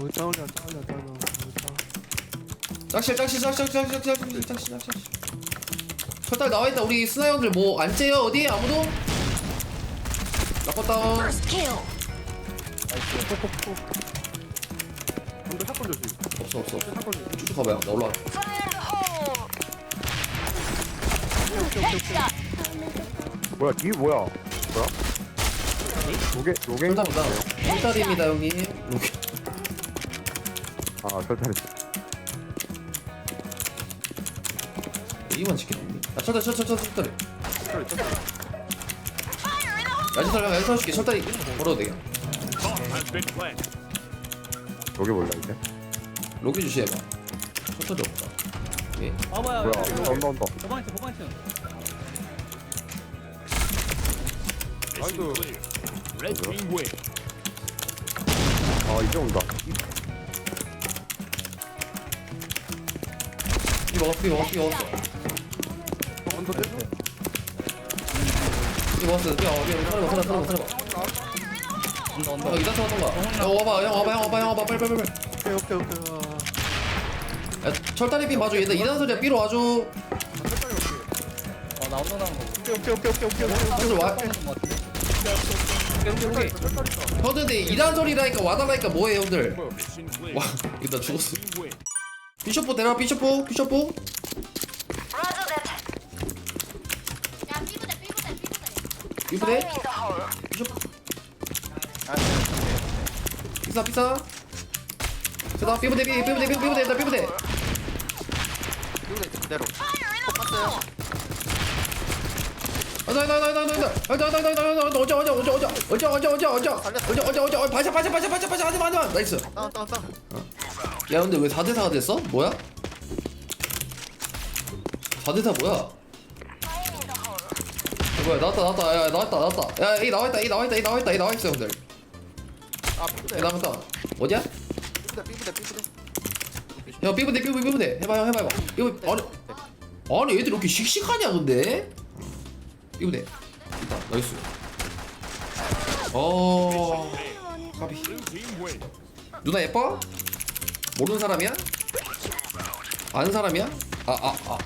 저기 다운이야 다운이야 다운 짝실 짝실 짝실 짝실 짝실 짝실 짝실 철달 나와있다. 우리 스나이언들 뭐 안 째요? 어디? 아무도? 다운 First kill. 근데 사건 조심. 없어 없어 조심. 쭉쭉 가봐요. 나 올라가 Fire in the hole. Headshot. 뭐야 뒤 뭐야? 뭐야? 요게 요게 철달입니다. 철달입니다 형님. 로켓 아 절탄이 이건 지키는데 아 철다 철다 철다 철다 야지 살면 야지 살게. 철다 걸어도 되겠 여기 몰라 이제? 로기 주시해봐. 철철이 없다. 예? 아마야 뭐야 언더 언더 도망쳐 도망쳐 나이스 아 이제 온다. 먹었어 삐 먹었어 삐 먹었어. 먼저 떼줘 삐 먹었어. 온다 온다. 어 이단 쳐 놓은 거야 야 와봐 형 와봐 형 와봐 형 와봐. 빨리 빨리 빨리. 오케이 오케이 오케이. 아, 야 철다리 삐 봐줘. 얘들 이단 소리야. 삐로 와줘. 철다리 오케이 어나 올라가는 거 오케이 오케이 오케이 오케이 오케이 오케이. 형들 와. 보는 거 같은데? 오케이 오케이. 오케이 철다리 있어. 형들 근데 이단 소리라니까 와달라니까 뭐해 형들? 뭐야? 와 이거 나 죽었어. 비숍보 데려와 비숍보 비숍보 Roger that. 야 삐부대. 비숍 비싸 비싸 그다음 삐부대 삐 삐부대 삐 삐부대 나 삐부대 그대로 아나 나나나 나나나나나나 어져 어져 어져 어져 어져 어져 어져 어져 어져 어져 어져 바샤 바샤 바샤 바샤 바샤 하지마 하지마 나이스 다운 다운 다운 야 근데 왜 4대4가 됐어? 뭐야? 4대4 뭐야? 야, 뭐야 나왔다 나왔다. 야 나왔다 나왔다. 야 A 나와있다 A 나와있다 A 나와있다 A 나와있어 형들. 아 A 삐부대. 나왔다. 어디야? 삐부대 삐부대 삐부대. 야 삐부대 삐부대 삐부대. 해봐 형 해봐 해봐. 이거 아니 아니 얘들 왜 이렇게 씩씩하냐 근데? 삐부대. 있다 나이스. 어 까비. 누나 예뻐? 모르는 사람이야? 아는 사람이야? 아 아 아.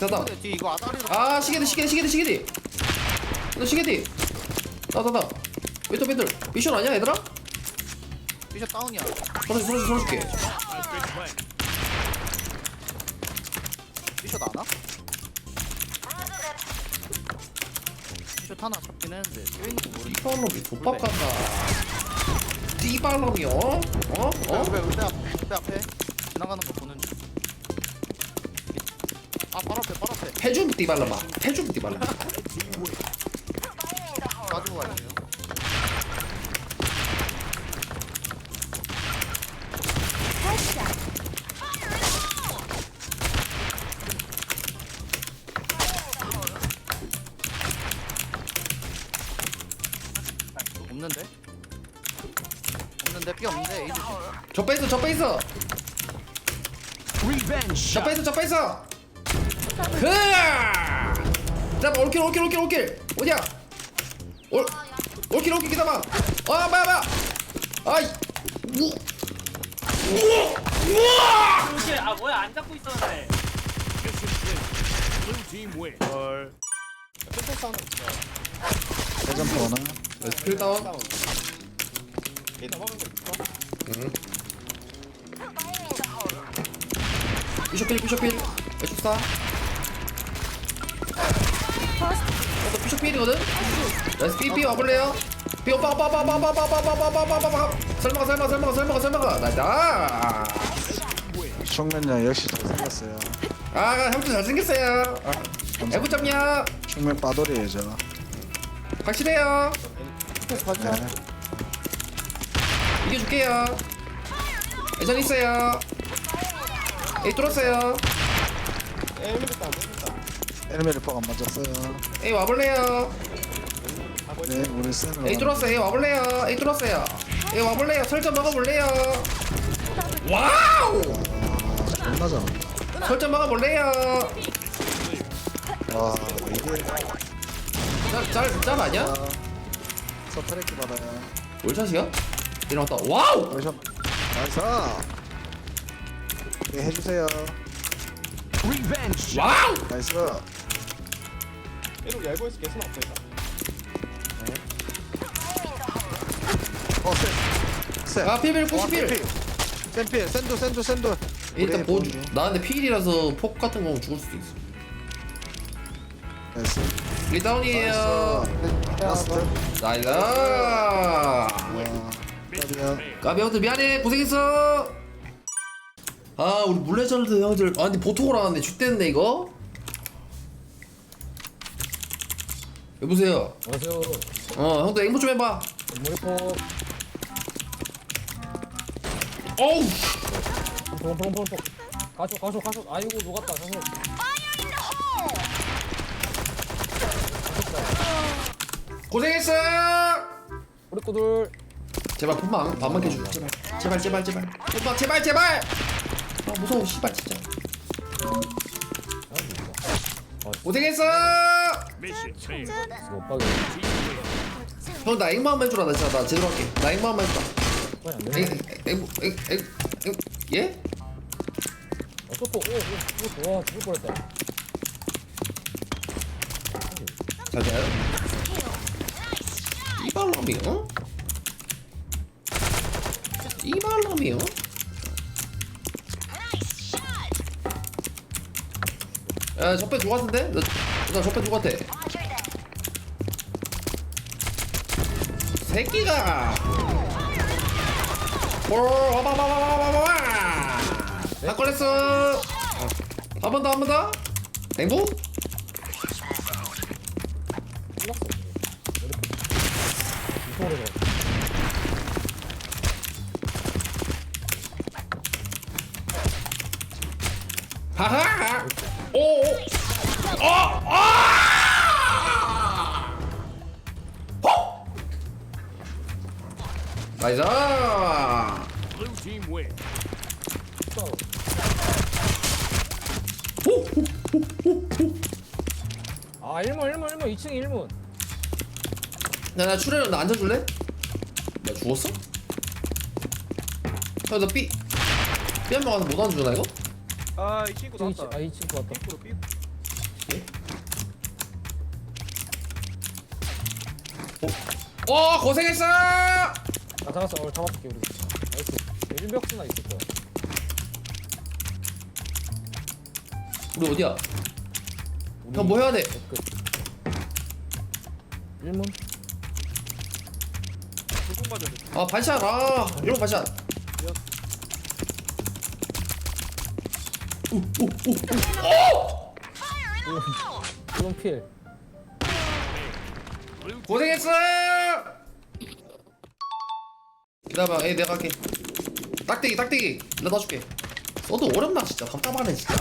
아, 뒤 이거 아다리로 아 시계디 시계디 시계디 시계디. 너 시계디. 나 나나. 삐뚤 삐뚤 미션 아니야 얘들아? 삐셔 다운이야. 서로 서로 서로 줄게 삐셔 나나? 삐셔 하나 했는데 왜 있는 거 모르겠어 띠발놈이 띠발놈이요? 어? 어? 왜 왜, 왜 앞에 왜 앞에 지나가는 거 보는 중. 아 바로 앞에 바로 앞에 해줌 띠발놈아 해줌 띠발놈 가지고 가야죠 삐 없는데 에이드 저 빼있어 저 빼있어. 저 빼있어 저 빼있어. 흐아! 기다봐 올킬 올킬 올킬 올킬. 어디야? 올 올킬 올킬 기다봐. 아 뭐야 뭐야 아이. 우 우와 우와 조실 아 뭐야 안 잡고 있었는데. 스킬 다운 응 비숍필 비숍필. 애축사 어또 비숍필이거든? 나이스. 삐삐 와볼래요? 삐 오빠 오빠 오빠 오빠 오빠 오빠 오빠 오빠 오빠 오빠. 오빠 설마가 설마가 설마가 설마가 설마가 나이다 충면장 역시 잘생겼어요. 아 형도 잘생겼어요. 애구점이야. 충면 빠돌이에요 저 확실해요. 네. 이겨줄게요. 예전 있어요. 에이 뚫었어요. 엘메르 퍽안 맞았어요. 에이 와볼래요? 네 우리 쌤을 에이 뚫었어요. 에이 와볼래요? 에이 뚫었어요. 에이 와볼래요? 설정 먹어볼래요? 와우! 존나 잘한다 설정 먹어볼래요? 와 이게 짤짤 아니야? 아, 서트레키 받아요. 월샷이야? 일어났다 와우 월샷. 나이스. 네, 해주세요. 와우 나이스. 얘는 얇고 있을 게 수는 없어 일단 어, 센. 센. 아 피빌 91 센필, 센도, 센도, 센도. 일단 보여줘. 나 근데 필이라서 폭 같은 거 죽을 수도 있어 나이스. 리다운이에요. 나이스 와. 까비야. 까비 형들 미안해. 고생했어. 아 우리 물레전드 형들. 아 근데 보통으로 나왔네. 죽됐네 이거. 여보세요. 안녕하세요. 어 형들 앵무 좀 해봐. 머리포 어우! 퐁퐁퐁퐁 가쇼 가쇼 가쇼 아이고 녹았다 가쇼 고생했어 우리 꼬들 제발 분만 반만 깨줘 제발 제발 제발 제발. 분만 제발 제발! 아 무서워 씨발 진짜. 고생했어! 형나 앵무한번 해주라 나 진짜 나 제대로 할게. 나 앵무한번 해주라 빨리 안 앵, 되네 앵, 앵, 앵, 앵, 예? 어 쇼포 오오오 와 죽을 뻔했다. 잘 돼요? 이발놈이요? 이발놈이요? 야 적배 같은데? 나, 나 적배 같아? 새끼가 오 와봐봐봐봐봐봐 다 걸렸어 한 번 더 한 번 더? 끝났어 이쪽으 나이스! 아 1문 1문 1문 2층 1문 야, 나 출혈 나 앉아줄래? 나 죽었어? 야, 나 삐. 삐한 번 가서 못 앉아주나, 이거? 아 이 친구 2층 나왔다 아 2층 왔다 삐꾸로 삐 어, 고생했어! 아 잡았어 어 잡아볼게 우리 나이스 예준벽 쓰나 있을 거야 우리 어디야? 우리 형, 뭐 해야 돼? 끝 1문 소송 맞아야 돼 아, 반샷, 아, 이런 반샷. 오! 1문 필 고생했어! 기다려봐, 에이, 내가 할게. 딱대기, 딱대기. 나 넣어줄게. 써도 어렵나, 진짜. 답답하네, 진짜.